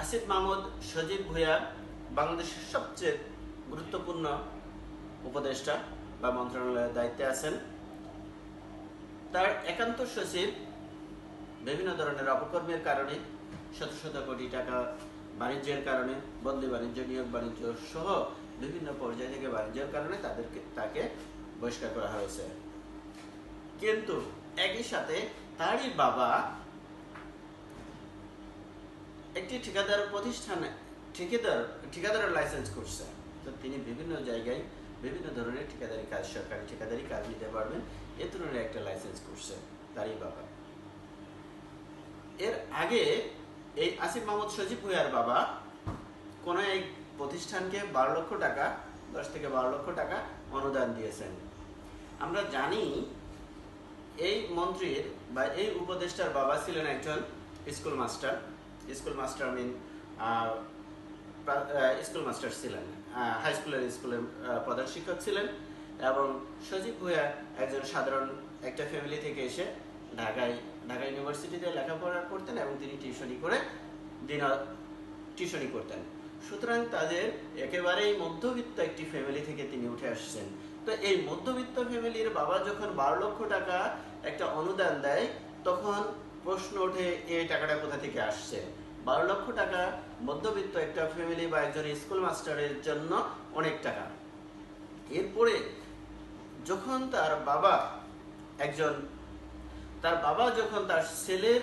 আসিফ মাহমুদ, সজীব ভুঁইয়া, বাংলাদেশের সবচেয়ে গুরুত্বপূর্ণ উপদেষ্টা বা মন্ত্রণালয়ের দায়িত্বে আছেন। তার একান্ত সচিব বিভিন্ন ধরনের অপকর্মের কারণে, শত শত কোটি টাকা বাণিজ্যের কারণে, বদলি বাণিজ্য, নিয়োগ বাণিজ্য সহ বিভিন্ন পর্যায় থেকে বাণিজ্যের কারণে তাদেরকে, তাকে বহিষ্কার করা হয়েছে। কিন্তু একই সাথে তারই বাবা একটি ঠিকাদার প্রতিষ্ঠানে, ঠিকাদার, ঠিকাদারের লাইসেন্স করছে। তো তিনি বিভিন্ন জায়গায় বিভিন্ন ধরনের ঠিকাদারি কাজ, সরকারি ঠিকাদারি কাজ নিতে পারবেন। এ ধরনের একটা লাইসেন্স করছে তারই বাবা। এর আগে এই আসিফ মাহমুদ সজীব ভুইয়ার বাবা কোন এক প্রতিষ্ঠানকে বারো লক্ষ টাকা, দশ থেকে বারো লক্ষ টাকা অনুদান দিয়েছেন। আমরা জানি এই মন্ত্রীর বা এই উপদেষ্টার বাবা ছিলেন একজন school master school master mean school master ছিলেন। হাই স্কুলের স্কুলের প্রধান শিক্ষক ছিলেন এবং সজীব ভুয়া একজন সাধারণ একটা ফ্যামিলি থেকে এসে ঢাকায়, ঢাকা ইউনিভার্সিটিতে লেখাপড়া করতেন এবং তিনি টিউশনি করে দিন টিউশনি করতেন। সুতরাং তাদের একেবারেই মধ্যবিত্ত একটি ফ্যামিলি থেকে তিনি উঠে আসছেন। তো এই মধ্যবিত্ত ফ্যামিলির বাবা যখন বারো লক্ষ টাকা একটা অনুদান দেয়, তখন প্রশ্ন ওঠে এই টাকাটা কোথা থেকে আসছে? বারো লক্ষ টাকা, মধ্যবিত্ত একটা ফ্যামিলি বা একজন স্কুল মাস্টারের জন্য অনেক টাকা। এরপরে যখন তার বাবা একজন, তার বাবা যখন তার ছেলের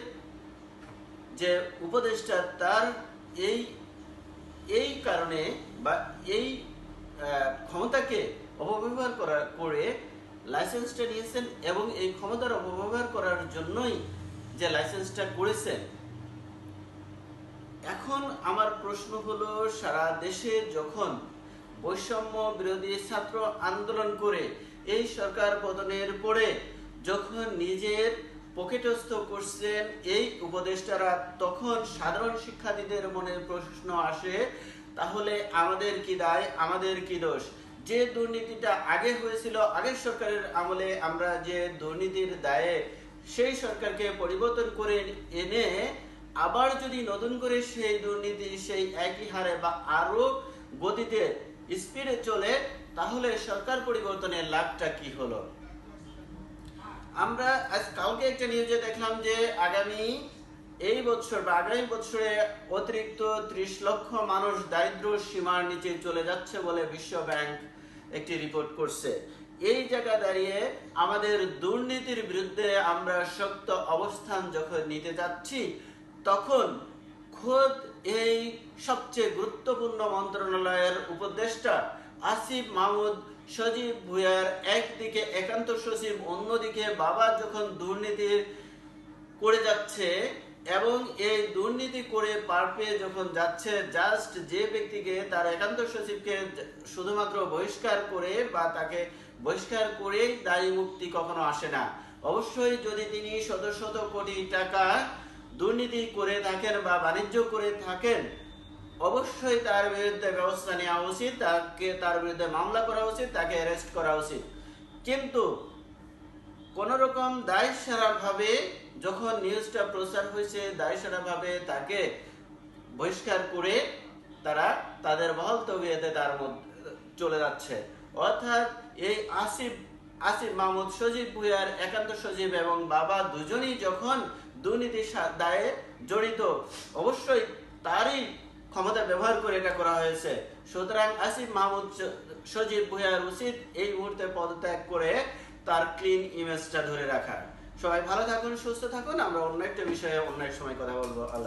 যে উপদেষ্টা, তার এই এই কারণে বা এই ক্ষমতাকে অপব্যবহার করা, করে লাইসেন্সটা নিয়েছেন এবং এই ক্ষমতার অপব্যবহার করার জন্যই যে লাইসেন্সটা করেছেন। এখন আমার প্রশ্ন হলো, সারা দেশে যখন বৈষম্য বিরোধী ছাত্র আন্দোলন করে, এই সরকার পতনের পরে যখন নিজের পকেটস্থ করছেন এই উপদেষ্টারা, তখন সাধারণ শিক্ষার্থীদের মনে প্রশ্ন আসে, তাহলে আমাদের কি দায়, আমাদের কি দোষ? যে দুর্নীতিটা আগে হয়েছিল, আগের সরকারের আমলে আমরা যে দুর্নীতির দায়ে সেই সরকারকে পরিবর্তন করে এনে আবার যদি নতুন করে সেই দুর্নীতি, সেই একই হারে বা আরও গতিতে স্পিডে চলে, তাহলে সরকার পরিবর্তনের লাভটা কি হলো? আমরা আজ কালকে একটা নিউজে দেখলাম যে আগামী এই বছর বা আগামী বছরে অতিরিক্ত ত্রিশ লক্ষ মানুষ দারিদ্র সীমার নিচে চলে যাচ্ছে বলে বিশ্ব ব্যাংক একটি রিপোর্ট করছে। এই জায়গা দাঁড়িয়ে আমাদের দুর্নীতির বিরুদ্ধে আমরা শক্ত অবস্থান যখন নিতে যাচ্ছি, তখন খোদ এই সবচেয়ে গুরুত্বপূর্ণ মন্ত্রণালয়ের উপদেষ্টা আসিফ মাহমুদ সজীব ভুয়ার একদিকে একান্ত সচিব, অন্যদিকে বাবা যখন দুর্নীতি করে যাচ্ছে এবং এই দুর্নীতি করে পার পেয়ে যখন যাচ্ছে জাস্ট যে ব্যক্তিকে তার একান্ত সচিবকে শুধুমাত্র বহিষ্কার করে বা তাকে বহিষ্কার করেই দায়ী মুক্তি কখনো আসে না। অবশ্যই যদি তিনি শত শত কোটি টাকা দুর্নীতি করে থাকেন বা বাণিজ্য করে থাকেন, অবশ্যই তার বিরুদ্ধে ব্যবস্থা নেওয়া উচিত, তাকে তার বিরুদ্ধে মামলা করা উচিত, তাকে অ্যারেস্ট করা উচিত। কিন্তু কোনোরকম দায় ভাবে যখন নিউজটা প্রচার হয়েছে দায় ভাবে তাকে বহিষ্কার করে তারা তাদের বহল তবিয়তে তার মধ্যে, চলে যাচ্ছে। অর্থাৎ এই আসিফ আসিফ মাহমুদ সজীব ভুইয়ার একান্ত সজীব এবং বাবা দুজনই যখন দুর্নীতির দায়ে জড়িত, অবশ্যই তারই ক্ষমতা ব্যবহার করে এটা করা হয়েছে। সুতরাং আসিফ মাহমুদ সজীব ভুইয়ার উচিত এই মুহূর্তে পদত্যাগ করে তার ক্লিন ইমেজটা ধরে রাখা। সবাই ভালো থাকুন, সুস্থ থাকুন। আমরা অন্য একটা বিষয়ে অন্য এক সময় কথা বলব। আল্লাহ